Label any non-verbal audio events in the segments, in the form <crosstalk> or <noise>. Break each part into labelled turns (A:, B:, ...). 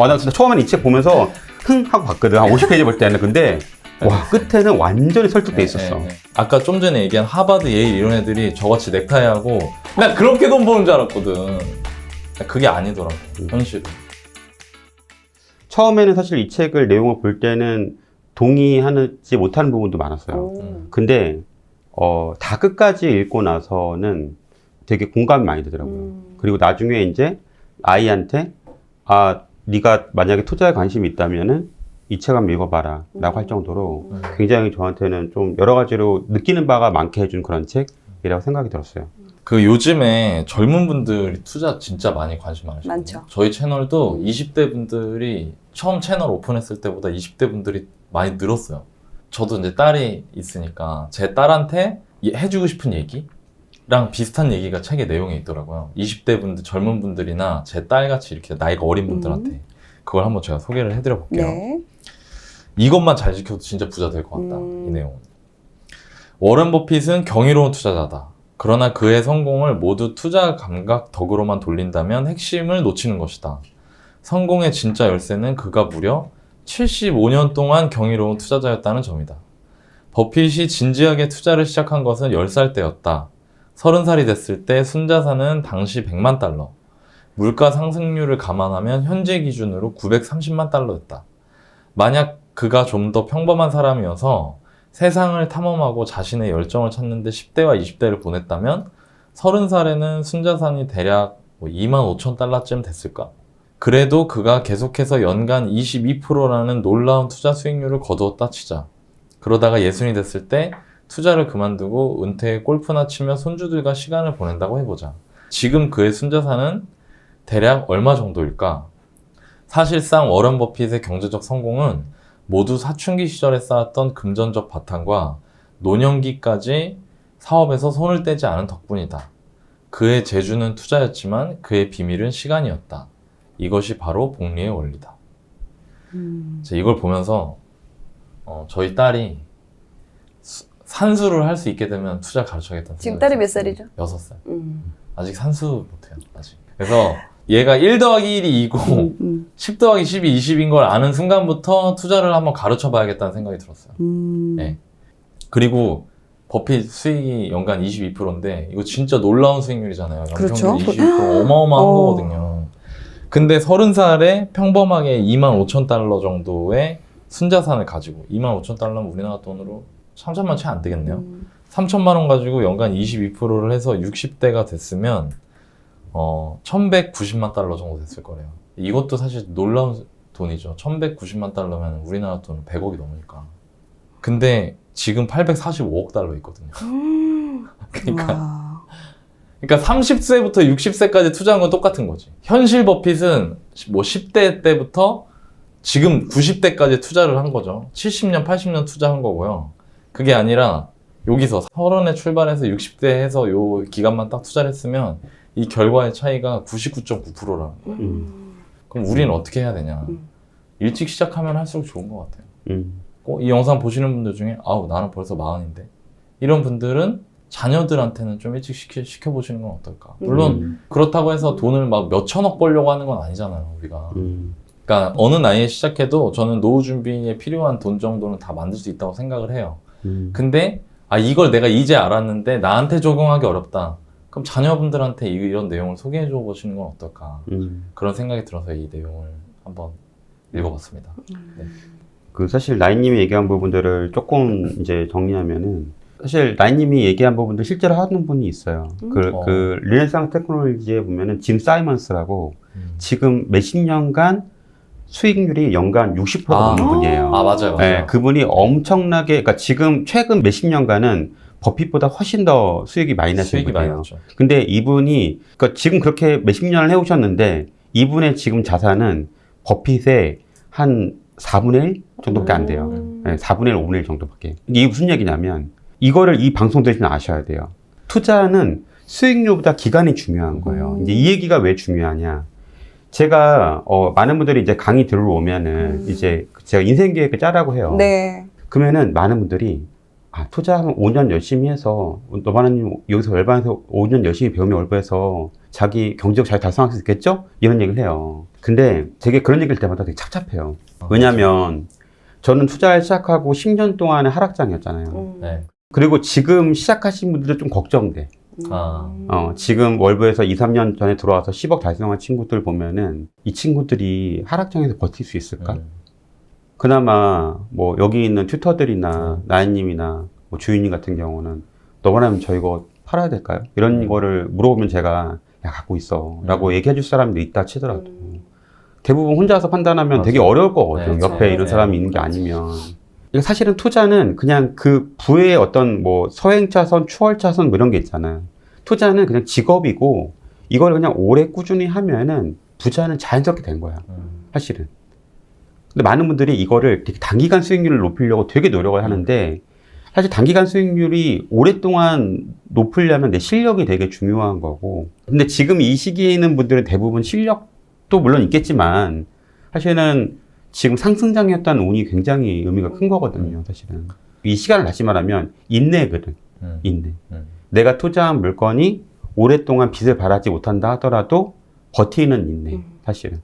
A: 와, 나 진짜 처음에는 이 책 보면서 흥 하고 봤거든. 한 50페이지 볼 때는. 근데 와, 끝에는 완전히 설득돼 있었어.
B: 네, 네. 아까 좀 전에 얘기한 하버드, 예일 이런 애들이 저같이 넥타이하고 나 그렇게 돈 버는 줄 알았거든. 그게 아니더라고
A: 음.
B: 현실.
A: 처음에는 사실 이 책을 내용을 볼 때는 동의하지 못하는 부분도 많았어요.
C: 오.
A: 근데 어, 다 끝까지 읽고 나서는 되게 공감이 많이 되더라고요.
C: 음.
A: 그리고 나중에 이제 아이한테 아 네가 만약에 투자에 관심이 있다면은 이 책 한번 읽어봐라 라고 할 정도로
B: 음.
A: 굉장히 저한테는 좀 여러 가지로 느끼는 바가 많게 해준 그런 책이라고 생각이 들었어요.
B: 그 요즘에 젊은 분들이 투자 진짜 많이 관심 많으시거든요.
C: 많죠.
B: 저희 채널도 20대 분들이 처음 채널 오픈했을 때보다 20대 분들이 많이 늘었어요. 저도 이제 딸이 있으니까 제 딸한테 이- 해주고 싶은 얘기 랑 비슷한 얘기가 책의 내용에 있더라고요. 20대 분들, 젊은 분들이나 제 딸같이 이렇게 나이가 어린 분들한테 그걸 한번 제가 소개를 해드려 볼게요.
C: 네.
B: 이것만 잘 지켜도 진짜 부자 될 것 같다.
C: 음.
B: 이 내용은. 워런 버핏은 경이로운 투자자다. 그러나 그의 성공을 모두 투자 감각 덕으로만 돌린다면 핵심을 놓치는 것이다. 성공의 진짜 열쇠는 그가 무려 75년 동안 경이로운 투자자였다는 점이다. 버핏이 진지하게 투자를 시작한 것은 10살 때였다. 30살이 됐을 때 순자산은 당시 100만 달러, 물가 상승률을 감안하면 현재 기준으로 930만 달러였다. 만약 그가 좀 더 평범한 사람이어서 세상을 탐험하고 자신의 열정을 찾는데 10대와 20대를 보냈다면 30살에는 순자산이 대략 뭐 2만 5천 달러쯤 됐을까? 그래도 그가 계속해서 연간 22%라는 놀라운 투자 수익률을 거두었다 치자. 그러다가 예순이 됐을 때 투자를 그만두고 은퇴에 골프나 치며 손주들과 시간을 보낸다고 해보자. 지금 그의 순자산은 대략 얼마 정도일까? 사실상 워런 버핏의 경제적 성공은 모두 사춘기 시절에 쌓았던 금전적 바탕과 노년기까지 사업에서 손을 떼지 않은 덕분이다. 그의 재주는 투자였지만 그의 비밀은 시간이었다. 이것이 바로 복리의 원리다.
C: 음.
B: 이걸 보면서 어, 저희 딸이 수- 산수를 할 수 있게 되면 투자 가르쳐야겠다는
C: 지금
B: 생각이
C: 딸이 몇. 살이죠?
B: 여섯 살.
C: 음.
B: 아직 산수 못해요. 아직. 그래서 얘가 1 더하기 1이 2고
C: 음. 음.
B: 10 더하기 10이 20인 걸 아는 순간부터 투자를 한번 가르쳐 봐야겠다는 생각이 들었어요.
C: 음.
B: 네. 그리고 버핏 수익이 연간 22%인데 이거 진짜 놀라운 수익률이잖아요.
C: 그렇죠.
B: 연평균 22% 어마어마한
C: 어.
B: 거거든요. 근데 30살에 평범하게 2만 5천 달러 정도의 순자산을 가지고 2만 5천 달러면 우리나라 돈으로 3천만 채 안 되겠네요.
C: 음.
B: 3천만 원 가지고 연간 22%를 해서 60대가 됐으면 어 1,190만 달러 정도 됐을 거래요. 이것도 사실 놀라운 돈이죠. 1,190만 달러면 우리나라 돈 100억이 넘으니까. 근데 지금 845억 달러 있거든요. <laughs> 그러니까
C: 와.
B: 그러니까 30세부터 60세까지 투자한 건 똑같은 거지. 현실 버핏은 뭐 10대 때부터 지금 90대까지 투자를 한 거죠. 70년, 80년 투자한 거고요. 그게 아니라 여기서 30에 출발해서 60대 해서 요 기간만 딱 투자를 했으면 이 결과의 차이가 99.9%라는 거예요.
C: 음.
B: 그럼 우리는 어떻게 해야 되냐.
C: 음.
B: 일찍 시작하면 할수록 좋은 것 같아요.
A: 음.
B: 어, 이 영상 보시는 분들 중에 아우 나는 벌써 마흔인데 이런 분들은 자녀들한테는 좀 일찍 시켜, 시켜보시는 건 어떨까 물론
A: 음.
B: 그렇다고 해서 돈을 막 몇천억 벌려고 하는 건 아니잖아요 우리가
A: 음.
B: 그러니까 어느 나이에 시작해도 저는 노후 준비에 필요한 돈 정도는 다 만들 수 있다고 생각을 해요
A: 음.
B: 근데 아 이걸 내가 이제 알았는데 나한테 적용하기 어렵다 그럼 자녀분들한테 이- 이런 내용을 소개해 줘 보시는 건 어떨까
A: 음.
B: 그런 생각이 들어서 이 내용을 한번 읽어봤습니다
A: 그 사실 나인님이 얘기한 부분들을 조금 이제 정리하면은 사실 나인님이 얘기한 부분들 실제로 하는 분이 있어요. 그,
B: 어.
A: 그 르네상스 테크놀로지에 보면은 짐 사이먼스라고
B: 음.
A: 지금 몇십 년간 수익률이 연간 60%가
B: 아.
A: 넘는 분이에요.
B: 아 맞아요 맞아요
A: 네, 그분이 엄청나게, 그러니까 지금 최근 몇십 년간은 버핏보다 훨씬 더 수익이 많이 나신
B: 수익이 많이
A: 분이에요.
B: 났죠
A: 근데 이분이 그러니까 지금 그렇게 몇십 년을 해오셨는데 이분의 지금 자산은 버핏의 한 4분의 1 정도밖에 안 돼요.
C: 음.
A: 네, 4분의 1, 5분의 1 정도밖에. 이게 무슨 얘기냐면 이거를 이 방송 들으시면 아셔야 돼요. 투자는 수익률보다 기간이 중요한 거예요.
C: 음.
A: 이제 이 얘기가 왜 중요하냐? 제가 어, 많은 분들이 이제 강의 들어오면은
C: 음.
A: 이제 제가 인생 계획을 짜라고 해요.
C: 네.
A: 그러면은 많은 분들이 아, 투자하면 5년 열심히 해서 너바나님 여기서 월반에서 5년 열심히 배우면 월부해서 자기 경제적 잘 달성할 수 있겠죠? 이런 얘기를 해요. 근데 되게 그런 얘기를 때마다 되게 착잡해요. 왜냐면 저는 투자를 시작하고 10년 동안의 하락장이었잖아요.
C: 음.
B: 네.
A: 그리고 지금 시작하신 분들도 좀 걱정돼.
B: 아.
A: 어, 지금 월부에서 2, 3년 전에 들어와서 10억 달성한 친구들 보면은 이 친구들이 하락장에서 버틸 수 있을까?
B: 음.
A: 그나마 뭐 여기 있는 튜터들이나
B: 음.
A: 나인님이나 뭐 주인님 같은 경우는 너만하면 저 이거 팔아야 될까요? 이런
B: 음.
A: 거를 물어보면 제가 야 갖고 있어 라고
B: 음.
A: 얘기해 줄 사람도 있다 치더라도
C: 음.
A: 대부분 혼자서 판단하면
B: 맞아요.
A: 되게 어려울 거거든요.
B: 네,
A: 옆에
C: 맞아요.
A: 이런
B: 네.
A: 사람이 있는 게 아니면. 사실은 투자는 그냥 그 부의 어떤 뭐 서행차선, 추월차선 뭐 이런 게 있잖아요. 투자는 그냥 직업이고 이걸 그냥 오래 꾸준히 하면은 부자는 자연스럽게 된 거야.
B: 음.
A: 사실은. 근데 많은 분들이 이거를 되게 단기간 수익률을 높이려고 되게 노력을 하는데 사실 단기간 수익률이 오랫동안 높으려면 내 실력이 되게 중요한 거고. 근데 지금 이 시기에 있는 분들은 대부분 실력도 물론 있겠지만 사실은 지금 상승장이었다는 운이 굉장히 의미가 큰 거거든요, 사실은. 이 시간을 다시 말하면 인내거든,
B: 음.
A: 인내.
B: 음.
A: 내가 투자한 물건이 오랫동안 빚을 발하지 못한다 하더라도 버티는 인내,
C: 음.
A: 사실은.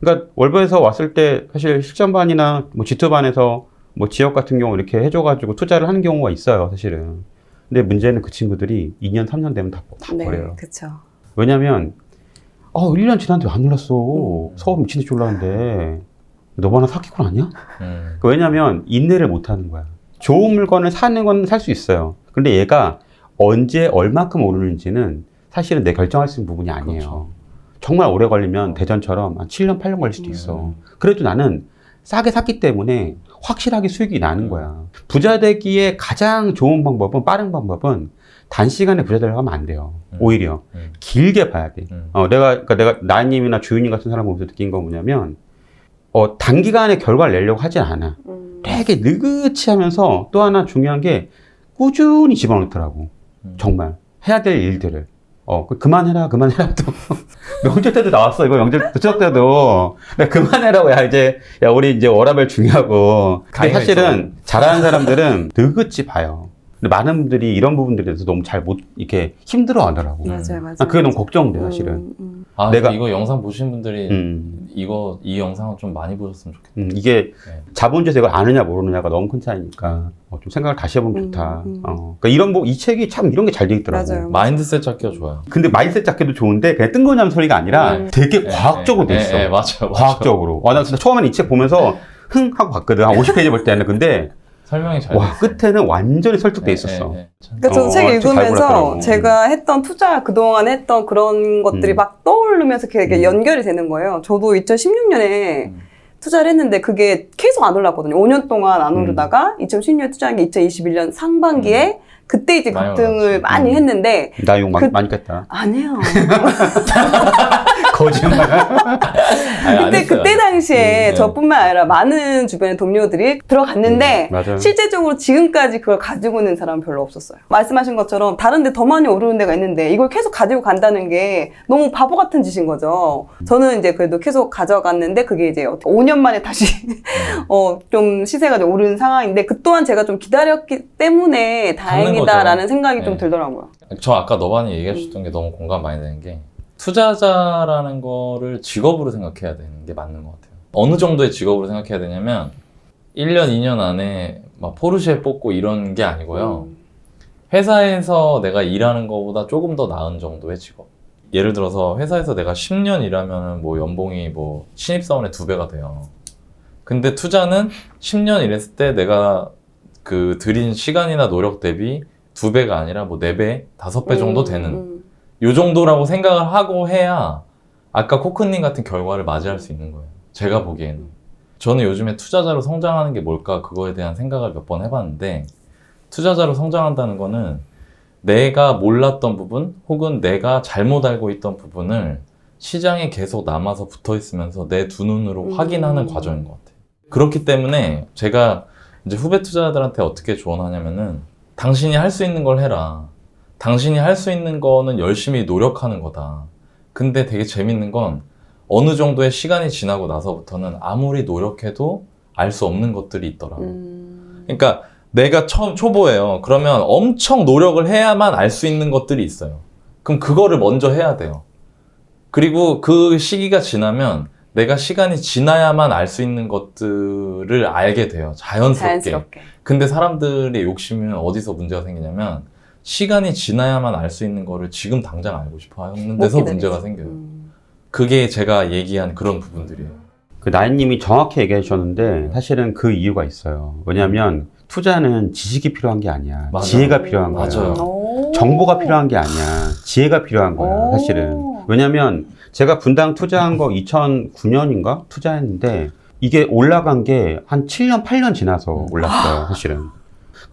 A: 그러니까 월부에서 왔을 때 사실 실전반이나 뭐 G2반에서 뭐 지역 같은 경우 이렇게 해줘가지고 투자를 하는 경우가 있어요, 사실은. 근데 문제는 그 친구들이 2년, 3년 되면 다, 다
C: 네,
A: 버려요.
C: 그쵸.
A: 왜냐면, 어, 1년 지났는데 안 올랐어.
C: 음.
A: 서울 미친 듯이 올랐는데. 하나 사기꾼 아니야?
B: 음.
A: 그 왜냐면 인내를 못 하는 거야. 좋은 물건을 사는 건 살 수 있어요. 근데 얘가 언제 얼마큼 오르는지는 사실은 내 결정할 수 있는 부분이 아니에요.
B: 그렇죠.
A: 정말 오래 걸리면 대전처럼 한 7년, 8년 걸릴 수도 있어. 그래도 나는 싸게 샀기 때문에 확실하게 수익이 나는 거야. 부자 되기에 가장 좋은 방법은, 빠른 방법은 단시간에 부자 되려고 하면 안 돼요.
B: 음.
A: 오히려.
B: 음.
A: 길게 봐야 돼.
B: 음.
A: 어, 내가, 그러니까 내가 나님이나 주인님 같은 사람 보면서 느낀 건 뭐냐면, 어, 단기간에 결과를 내려고 하진 않아.
C: 음.
A: 되게 느긋이 하면서 또 하나 중요한 게 꾸준히 집어넣더라고.
B: 음.
A: 정말. 해야 될 일들을. 어, 그- 그만해라, 그만해라. 또. <laughs> 명절 때도 나왔어. 이거 명절, 추석 때도. 야, 그만해라고. 야, 이제, 야, 우리 이제 워라벨 중요하고. 근데 사실은 잘하는 사람들은 <laughs> 느긋이 봐요. 근데 많은 분들이 이런 부분들에 대해서 너무 잘 못, 이렇게 힘들어 하더라고.
B: 음.
C: 맞아요, 맞아요.
A: 아, 그게 너무 걱정돼, 사실은.
C: 음, 음.
B: 아,
A: 내가-
B: 이거 영상 보신 분들이
A: 음.
B: 이거 이 영상을 좀 많이 보셨으면 좋겠다.
A: 음, 이게
B: 네.
A: 자본주에서 이걸 아느냐 모르느냐가 너무 큰 차이니까 어, 좀 생각을 다시 해보면
C: 음,
A: 좋다.
C: 음.
A: 어, 그러니까 이런 뭐, 이 책이 참 이런 게 잘 돼 있더라고.
C: 맞아요.
B: 마인드셋 찾기가 좋아요.
A: 근데 마인드셋 잡기도 좋은데 그냥 뜬거냐는 소리가 아니라
C: 음.
A: 되게
B: 네,
A: 과학적으로
B: 네,
A: 돼 있어.
B: 네, 네, 맞아요. 맞아요.
A: 과학적으로. 와, 나 진짜 처음에는 이 책 보면서 흥 하고 봤거든. 한 50페이지 볼 때는. 근데
B: 설명이 잘
A: 와,
B: 됐어요.
A: 끝에는 완전히 설득돼
B: 네,
A: 있었어.
B: 네, 네. 참-
C: 그러니까 저도
A: 어,
C: 책 읽으면서. 제가 했던 투자 그동안 했던 그런 것들이
A: 음.
C: 막 떠오르면서 되게
A: 음.
C: 연결이 되는 거예요. 저도 2016년에
B: 음.
C: 투자를 했는데 그게 계속 안 올랐거든요. 5년 동안 안
A: 음.
C: 오르다가 2016년 투자한 게 2021년 상반기에 그때 이제
B: 많이
C: 급등을. 많이
A: 음.
C: 했는데
A: 나 욕 많이,
C: 그-
A: 많이 깼다.
C: 아니에요. <laughs>
A: 거짓말. <laughs>
B: 아니, 안
C: 그때
B: 했어요.
C: 그때 당시에
B: 음, 네.
C: 저뿐만 아니라 많은 주변의 동료들이 들어갔는데
A: 음, 맞아요.
C: 실제적으로 지금까지 그걸 가지고 있는 사람은 별로 없었어요. 말씀하신 것처럼 다른 데 더 많이 오르는 데가 있는데 이걸 계속 가지고 간다는 게 너무 바보 같은 짓인 거죠. 저는 이제 그래도 계속 가져갔는데 그게 이제 5년 만에 다시 <laughs> 어, 좀 시세가 좀 오른 상황인데 그 또한 제가 좀 기다렸기 때문에 다행이다라는 생각이 좀
B: 네.
C: 들더라고요.
B: 저 아까 너반이 얘기해 주셨던 게 너무 공감 많이 되는 게 투자자라는 거를 직업으로 생각해야 되는 게 맞는 것 같아요. 어느 정도의 직업으로 생각해야 되냐면 1년, 2년 안에 막 포르쉐 뽑고 이런 게 아니고요.
C: 음.
B: 회사에서 내가 일하는 것보다 조금 더 나은 정도의 직업. 예를 들어서 회사에서 내가 10년 일하면 뭐 연봉이 뭐 신입사원의 두 배가 돼요. 근데 투자는 10년 일했을 때 내가 그 들인 시간이나 노력 대비 두 배가 아니라 뭐 네 배, 다섯 배 정도
C: 음,
B: 되는
C: 음.
B: 요 정도라고 생각을 하고 해야 아까 코크님 같은 결과를 맞이할 수 있는 거예요. 제가 보기에는. 저는 요즘에 투자자로 성장하는 게 뭘까 그거에 대한 생각을 몇 번 해봤는데 투자자로 성장한다는 거는 내가 몰랐던 부분 혹은 내가 잘못 알고 있던 부분을 시장에 계속 남아서 붙어 있으면서 내 두 눈으로
C: 음.
B: 확인하는 과정인 것 같아요. 그렇기 때문에 제가 이제 후배 투자자들한테 어떻게 조언하냐면은 당신이 할 수 있는 걸 해라. 당신이 할 수 있는 거는 열심히 노력하는 거다. 근데 되게 재밌는 건 어느 정도의 시간이 지나고 나서부터는 아무리 노력해도 알 수 없는 것들이 있더라고.
C: 음.
B: 그러니까 내가 처음 초보예요. 그러면 엄청 노력을 해야만 알 수 있는 것들이 있어요. 그럼 그거를 먼저 해야 돼요. 그리고 그 시기가 지나면 내가 시간이 지나야만 알 수 있는 것들을 알게 돼요. 자연스럽게.
C: 자연스럽게.
B: 근데 사람들의 욕심은 어디서 문제가 생기냐면 시간이 지나야만 알 수 있는 거를 지금 당장 알고 싶어 하는 데서
C: 못 기다리지.
B: 문제가 생겨요.
C: 음.
B: 그게 제가 얘기한 그런 부분들이에요.
A: 그 나인님이 정확히 얘기해 주셨는데 사실은 그 이유가 있어요. 왜냐하면 투자는 지식이 필요한 게 아니야.
B: 맞아요.
A: 지혜가 필요한 거야.
B: 맞아요.
C: 오.
A: 정보가 필요한 게 아니야. 지혜가 필요한 거야,
C: 오.
A: 사실은. 왜냐면 제가 분당 투자한 거 2009년인가 투자했는데 이게 올라간 게 한 7년, 8년 지나서
B: 음.
A: 올랐어요, 사실은.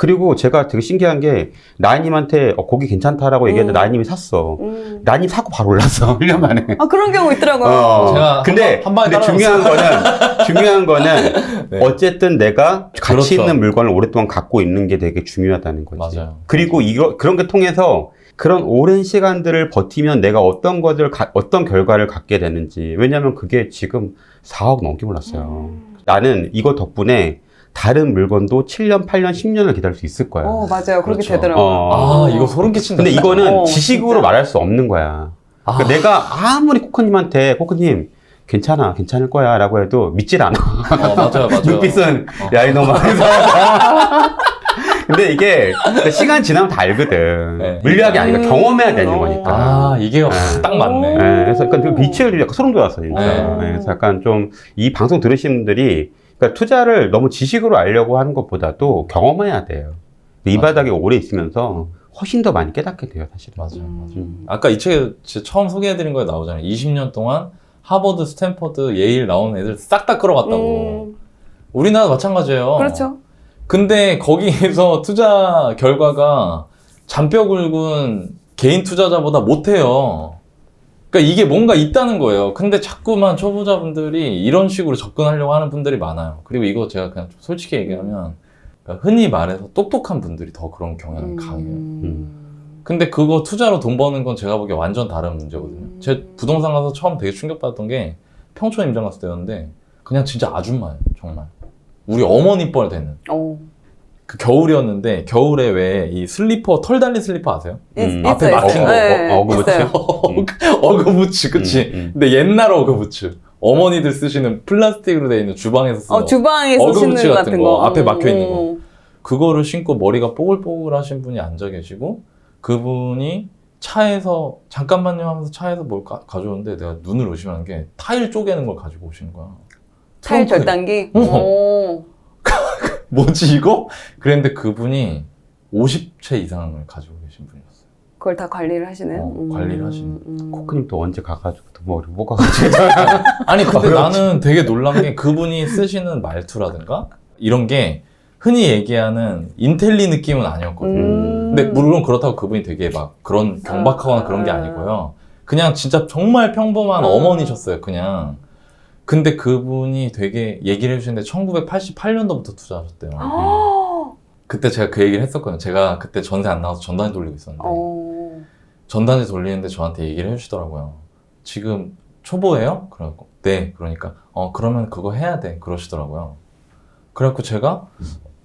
A: 그리고 제가 되게 신기한 게 나인님한테 어, 거기 괜찮다라고 얘기했는데
C: 음.
A: 나인님이 샀어.
C: 음.
A: 나인님 사고 바로 올랐어, 1년 <laughs> 만에.
C: 아 그런 경우 있더라고요.
A: 어.
B: 제가
A: 근데,
B: 한 방- 한 방에
A: 근데 중요한 거는, <laughs> 중요한 거는
B: 네.
A: 어쨌든 내가 가치
B: 그렇죠.
A: 있는 물건을 오랫동안 갖고 있는 게 되게 중요하다는 거지.
B: 맞아요.
A: 그리고 이거 그런 게 통해서 그런 오랜 시간들을 버티면 내가 어떤 것을 가- 어떤 결과를 갖게 되는지 왜냐하면 그게 지금 4억 넘게 올랐어요.
C: 음.
A: 나는 이거 덕분에 다른 물건도 7년, 8년, 10년을 기다릴 수 있을 거야.
C: 어 맞아요. 그렇게
B: 그렇죠.
C: 되더라고요.
A: 어.
B: 아, 이거 소름 끼친다.
A: 근데 이거는
C: 어,
A: 지식으로
C: 진짜.
A: 말할 수 없는 거야.
B: 아,
A: 그러니까 내가 아무리 코코님한테 코코님 괜찮아, 괜찮을 거야 라고 해도 믿질 않아.
B: 어, 맞아요, 맞아요. <laughs>
A: 눈빛은
B: 어.
A: 야 이놈아. <laughs> 근데 이게 시간 지나면 다 알거든.
B: 네.
A: 물리학이 아니라
C: 음.
A: 경험해야 되는
C: 어.
A: 거니까.
B: 아, 이게
A: 네.
B: 딱 맞네.
A: 네, 그래서 약간 그 빛을 약간 소름 돋았어요, 진짜.
B: 네.
A: 네, 그래서 약간 좀 이 방송 들으시는 분들이 그러니까 투자를 너무 지식으로 알려고 하는 것보다도 경험해야 돼요. 이
B: 맞아요.
A: 바닥에 오래 있으면서 훨씬 더 많이 깨닫게 돼요, 사실은.
B: 맞아요, 맞아요.
C: 음.
B: 아까 이 책에 처음 소개해드린 거에 나오잖아요. 20년 동안 하버드, 스탠퍼드, 예일 나온 애들 싹 다 끌어갔다고.
C: 음,
B: 우리나라 마찬가지예요.
C: 그렇죠.
B: 근데 거기에서 <laughs> 투자 결과가 잔뼈 굵은 개인 투자자보다 못해요. 그러니까 이게 뭔가 있다는 거예요. 근데 자꾸만 초보자분들이 이런 식으로 접근하려고 하는 분들이 많아요. 그리고 이거 제가 그냥 좀 솔직히 얘기하면 그러니까 흔히 말해서 똑똑한 분들이 더 그런 경향이 강해요.
C: 음.
B: 근데 그거 투자로 돈 버는 건 제가 보기에 완전 다른 문제거든요.
C: 음.
B: 제 부동산 가서 처음 되게 충격받았던 게 평촌 임장 갔을 때였는데 그냥 진짜 아줌마예요, 정말. 우리 어머니 뻘 되는.
C: 어.
B: 그 겨울이었는데 겨울에 왜 이 슬리퍼 털 달린 슬리퍼 아세요?
C: 있-
A: 음.
C: 있어요,
B: 앞에 막힌
C: 있어요.
B: 거,
C: 네,
A: 어, 어그부츠?
C: 있어요. <laughs>
B: 어그부츠, 그치?
A: 음, 음.
B: 근데 옛날 어그부츠. 어머니들 쓰시는 플라스틱으로 되어 있는 주방에서 쓰는
C: 어, 주방에서
B: 어그부츠
C: 신는
B: 같은
C: 같은
B: 거,
C: 거.
B: 앞에 막혀 있는 거.
C: 음.
B: 그거를 신고 머리가 뽀글뽀글 하신 분이 앉아 계시고 그분이 차에서 잠깐만요 하면서 차에서 뭘 가, 져오는데 내가 눈을 의심한 게 타일 쪼개는 걸 가지고 오시는 거야.
C: 타일. 절단기.
B: 어.
C: 오.
B: 뭐지 이거? 그랬는데 그분이 50채 이상을 가지고 계신 분이었어요.
C: 그걸 다 관리를 하시는.
B: 어, 관리를 하시는.
C: 음.
A: 코크님 또 언제 가가지고 또 뭐, 못 가가지고.
B: 아니 근데. 나는 되게 놀란 게 그분이 쓰시는 말투라든가 이런 게 흔히 얘기하는 인텔리 느낌은 아니었거든요.
C: 음.
B: 근데 물론 그렇다고 그분이 되게 막 그런 경박하거나 그런 게 아니고요. 그냥 진짜 정말 평범한
C: 음.
B: 어머니셨어요, 그냥. 근데 그분이 되게 얘기를 해주시는데 1988년도부터 투자하셨대요.
C: 아.
B: 그때 제가 그 얘기를 했었거든요. 제가 그때 전세 안 나와서 전단지 돌리고 있었는데
C: 어.
B: 전단지 돌리는데 저한테 얘기를 해주시더라고요. 지금 초보예요? 그래갖고 네. 그러니까 어 그러면 그거 해야 돼. 그러시더라고요. 그래갖고 제가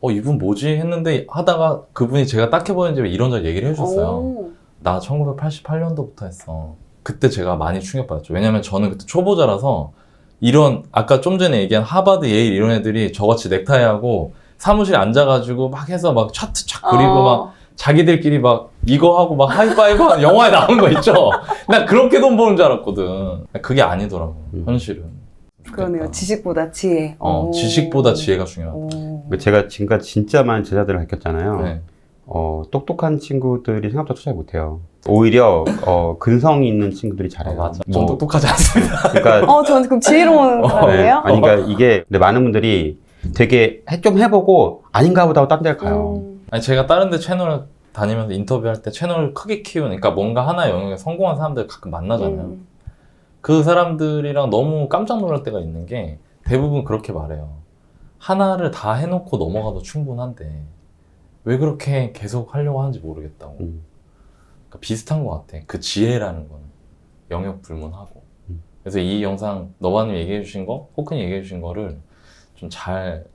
B: 어 이분 뭐지 했는데 하다가 그분이 제가 딱 해 보는지 이런저런 얘기를 해주셨어요.
C: 오.
B: 나 1988년도부터 했어. 그때 제가 많이 충격받았죠. 왜냐면 저는 그때 초보자라서 이런 아까 좀 전에 얘기한 하버드, 예일 이런 애들이 저같이 넥타이하고 사무실에 앉아가지고 막 해서 막 차트 촥 그리고
C: 어.
B: 막 자기들끼리 막 이거 하고 막 하이파이브 하는 영화에 나오는 거 있죠. <laughs> 나 그렇게 돈 버는 줄 알았거든. 그게 아니더라고.
A: 음.
B: 현실은.
C: 그러네요.
B: 좋겠다.
C: 지식보다 지혜.
B: 어,
C: 오.
B: 지식보다 지혜가 중요하다.
C: 오.
A: 그 제가 지금까지 진짜 많은 제자들을 가르쳤잖아요.
B: 네.
A: 어, 똑똑한 친구들이 생각보다 투자 못해요. 오히려 어, 근성이 있는 친구들이
B: 어,
A: 잘해요.
B: 맞아.
A: 뭐,
B: 전 똑똑하지 않습니다. <laughs>
A: 그러니까
C: 어, 저는 그럼 지혜로운
B: 어,
C: 사람이에요?
A: 아니 그러니까 이게 근데 많은 분들이 되게 해- 좀 해보고 아닌가 보다 하고 딴 데를 가요.
C: 음.
B: 아니 제가 다른 데 채널 다니면서 인터뷰할 때 채널을 크게 키우는 그러니까 뭔가 하나의 영역에 성공한 사람들 가끔 만나잖아요.
C: 음.
B: 그 사람들이랑 너무 깜짝 놀랄 때가 있는 게 대부분 그렇게 말해요. 하나를 다 해놓고 넘어가도 충분한데 왜 그렇게 계속 하려고 하는지 모르겠다고.
A: 음.
B: 그러니까 비슷한 것 같아. 그 지혜라는 건 영역 불문하고.
A: 음.
B: 그래서 이 영상 너바님 얘기해 주신 거, 호크님 얘기해 주신 거를 좀 잘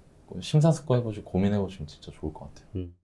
B: 심사숙고 해 보시고 고민해 보시면 진짜 좋을 것 같아요.
A: 음.